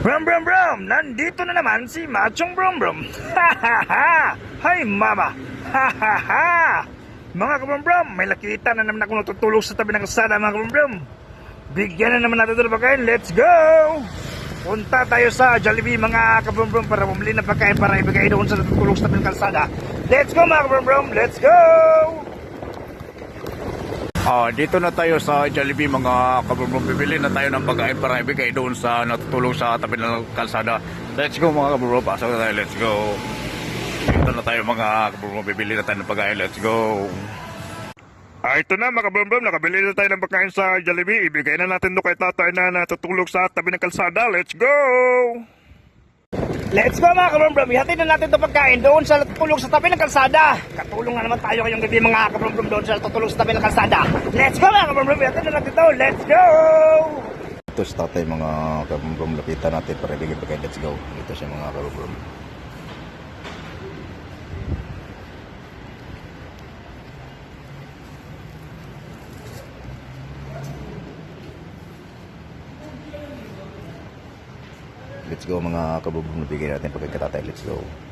Brum brum brum! Nandito na naman si Machong Brum Brum! Ha ha ha! Hi mama! Ha ha ha! Mga kabrum brum, may nakita na naman ako natutulog sa tabi ng kalsada mga kabrum brum. Bigyan na naman natin ito ng pagkain. Let's go! Punta tayo sa Jollibee mga kabrum brum para bumili ng pagkain para ibigay doon sa natutulog sa tabi ng kalsada. Let's go mga kabrum brum! Let's go! Ah, dito na tayo sa Jollibee mga kabrumbrong. Bibili na tayo ng pagkain para ibigay doon sa natutulog sa tabi ng kalsada. Let's go mga kabrumbrong. Pasok na tayo. Let's go. Dito na tayo mga kabrumbrong. Bibili na tayo ng pagkain. Let's go. Ah, ito na mga kabrum nakabili na tayo ng pagkain sa Jollibee. Ibigay na natin doon kay tatay na natutulog sa tabi ng kalsada. Let's go! Let's go mga kabrum Ihatid na natin itong pagkain doon sa natutulog sa tabi ng kalsada. Katulong nga naman tayo ngayong gabi mga kabrum doon sa natutulog sa tabi ng kalsada. Let's go mga kabrum Ihatid na natin ito. Let's go! Ito sa tatay mga kabrumbrong. Lapitan natin para ibigay pagkain. Let's go. Ito siya mga kabrumbrong. Let's go mga kabrumbrong. Bigyan natin pagkain kay tatay. Let's go.